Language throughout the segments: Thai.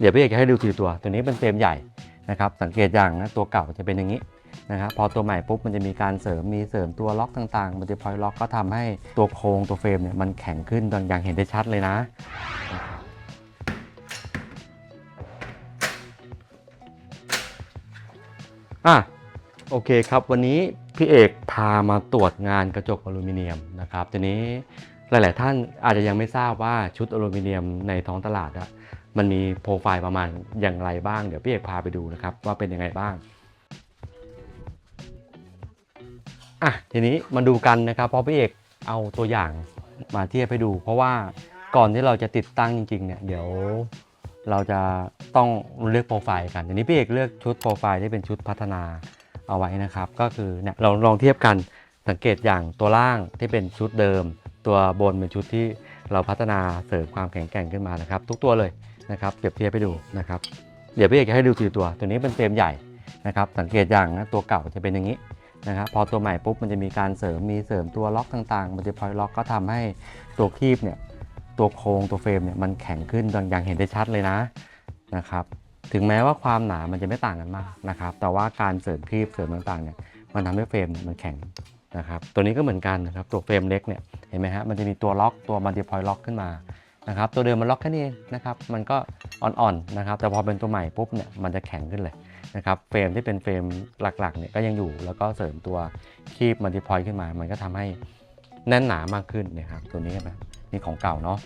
เดี๋ยวพี่เอกจะให้ดูทีละตัว ตัวนี้เป็นเฟรมใหญ่นะครับ สังเกตอย่างนะตัวเก่าจะเป็นอย่างนี้นะครับ พอตัวใหม่ปุ๊บมันจะมีการเสริมมีเสริมตัวล็อกต่างๆมันจะพอยล็อกก็ทำให้ตัวโครงตัวเฟรมเนี่ยมันแข็งขึ้นอย่างเห็นได้ชัดเลยนะอะโอเคครับ วันนี้พี่เอกพามาตรวจงานกระจกอลูมิเนียมนะครับทีนี้หลาย ๆ ท่านอาจจะยังไม่ทราบว่าชุดอลูมิเนียมในท้องตลาดอะ มันมีโปรไฟล์ประมาณอย่างไรบ้าง เดี๋ยวพี่เอกพาไปดูนะครับ ว่าเป็นยังไงบ้างอะทีนี้มาดูกันนะครับเพราะพี่เอกเอาตัวอย่างมาเทียบให้ดู เพราะว่าก่อนที่เราจะติดตั้งจริงๆเนี่ยเดี๋ยวเราจะต้องเลือกโปรไฟล์กันทีนี้พี่เอกเลือกชุดโปรไฟล์ที่เป็นชุดพัฒนาเอาไว้นะครับ ก็คือเนี่ยเราลองเทียบกันสังเกตอย่างตัวล่างที่เป็นชุดเดิม ตัวบนเป็นชุดที่เราพัฒนาเสริมความแข็งแกร่งขึ้นมานะครับ ทุกตัวเลย นะครับเปรียบเทียบให้ดูนะครับเดี๋ยวพี่เอกจะให้ดูทีตัวตัวนี้เป็นเฟรมใหญ่นะครับสังเกตอย่างนะตัวเก่าจะเป็นอย่างนี้นะครับพอตัวใหม่ปุ๊บมันจะมีการเสริมมีเสริมตัวล็อกต่างๆมันจะพอยล็อกก็ทำให้ตัวคีบเนี่ยตัวโครงตัวเฟรมเนี่ยมันแข็งขึ้นอย่างเห็นได้ชัดเลยนะนะครับถึงแม้ว่าความหนามันจะไม่ต่างกันมากนะครับแต่ว่าการเสริมคีบเสริมต่างๆเนี่ยมันทำให้เฟรมมันแข็งนะครับตัวนี้ก็เหมือนกันนะครับตัวเฟรมเล็กเนี่ยเห็นไหมฮะมันจะมีตัวล็อกตัวมัลติพอยล็อกขึ้นมา นะครับตัวเดิมมันล็อกแค่นี้เองนะครับมันก็อ่อนๆนะครับแต่พอเป็นตัวใหม่ปุ๊บเนี่ยมันจะแข็งขึ้นเลยนะครับเฟรมที่เป็นเฟรมหลักๆเนี่ยก็ยังอยู่แล้วก็เสริมตัวคีบมัลติพอยขึ้นมา มันก็ทำให้แน่นหนามากขึ้นนะครับตัวนี้เห็นไหมนี่ของเก่าเนาะ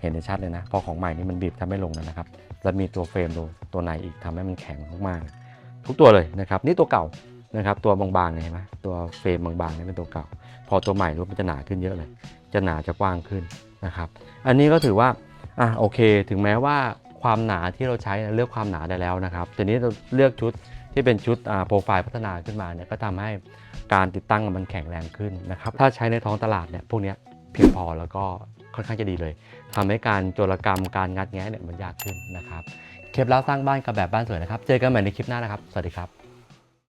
เห็นได้ชัดเลยนะ พอของใหม่นี่มันบีบทำไม่ลงแล้วนะครับแล้วมีตัวเฟรมตัวตัวในอีกทำให้มันแข็งมากๆทุกตัวเลยนะครับนี่ตัวเก่านะครับตัวบางๆเนี่ยเห็นไหมตัวเฟรมบางๆนี่เป็นตัวเก่า พอตัวใหม่รูปมันจะหนาขึ้นเยอะเลย จะหนาจะกว้างขึ้นนะครับ อันนี้ก็ถือว่าอะโอเค ถึงแม้ว่าความหนาที่เราใช้เลือกความหนาได้แล้วนะครับทีนี้เราเลือกชุดที่เป็นชุดอ่าโปรไฟล์พัฒนาขึ้นมาเนี่ยก็ทำให้การติดตั้งมันแข็งแรงขึ้นนะครับ ถ้าใช้ในท้องตลาดเนี่ยพวกนี้เพียงพอแล้วก็ค่อนข้างจะดีเลยทำให้การโจรกรรมการงัดแงะเนี่ยมันยากขึ้นนะครับ เคล็ดลับสร้างบ้านกับแบบบ้านสวยนะครับ เจอกันใหม่ในคลิปหน้านะครับ สวัสดีครับ